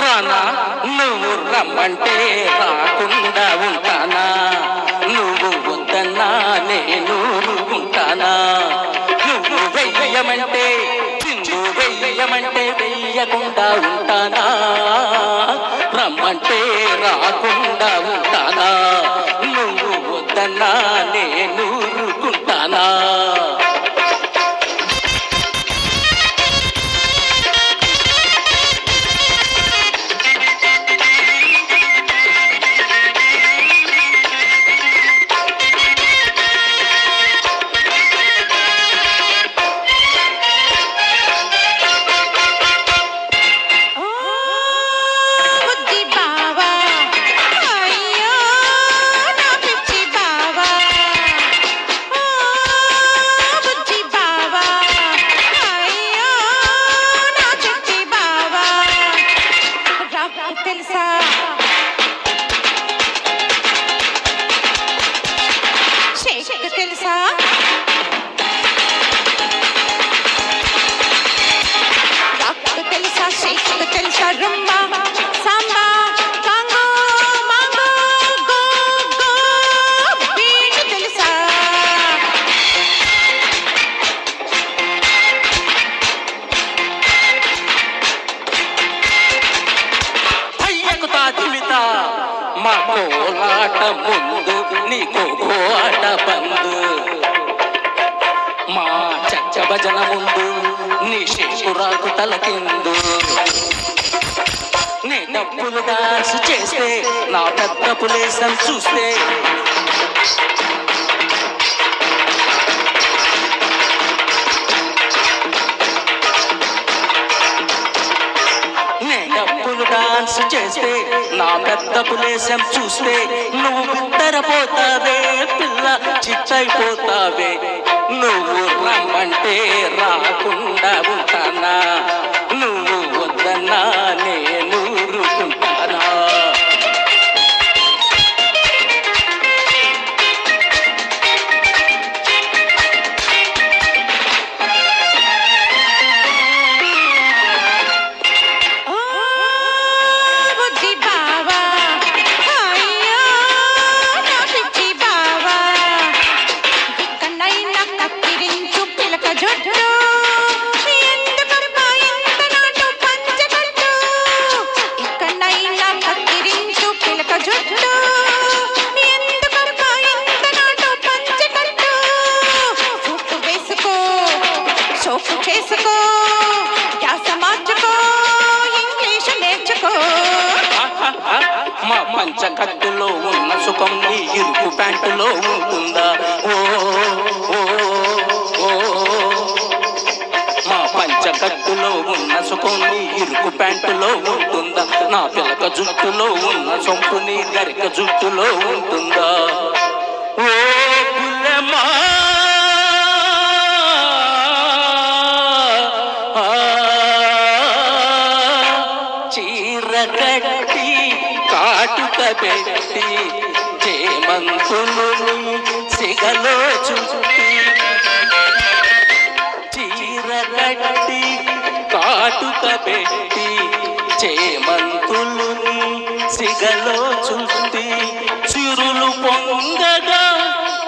రానా? నువ్వు రమ్మంటే రాకుండా ఉంటానా? నువ్వు వద్దన్నా నేను ఉంటానా నువ్వు వెయ్యమంటే చిందు వెయ్యమంటే వెయ్యకుండా ఉంటానా? రమ్మంటే రాకుండా ఉంటానా? నువ్వు వద్దన్నా నేను కోలాట ముందు నీకు కోట బందు. మా చచ్చ భజన ముందు నీ శిశురాకు తలకిందు. నీ డబ్బులు డాన్స్ చేస్తే నా పెద్ద పులేసం చూస్తే. డాన్స్ చేస్తే నా పెద్ద పులేశం చూస్తే నువ్వు బిత్తరపోతావే పిల్ల చిత్తైపోతావే. నువ్వు రమ్మంటే రాకుండా ఉంటానా? ప్యాంటులో ఉంటుందా ఓ ఓ, ఓ. మా పంచకత్తులో ఉన్న సుఖం ఇరుకు ప్యాంటులో ఉంటుందా? నా పిలక జుట్టులో ఉన్న సొంపుని గరిక జుట్టులో ఉంటుందా? ఓ పుల్లెమ్మా. చీర కట్టి కాటుక పెట్టి చేమంతులు సిగలో చుట్టి చీర కట్టి కాటుక పెట్టి చేమంతులు సిగలో చుట్టి చిరులు పొంగగా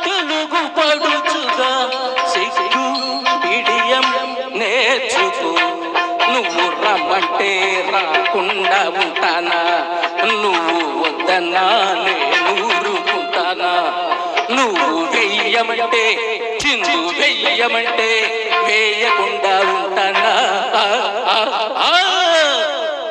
తెలుగు పడుచుగా సిగ్గు బిడియం నేర్చుకో. నువ్వు రమ్మంటే రాకుండా ఉంటానా? నువ్వు వద్దన్నా నేను? నువ్వు వెయ్యమంటే చిన్ను వెయ్యమంటే వేయకుండా ఉంటానా?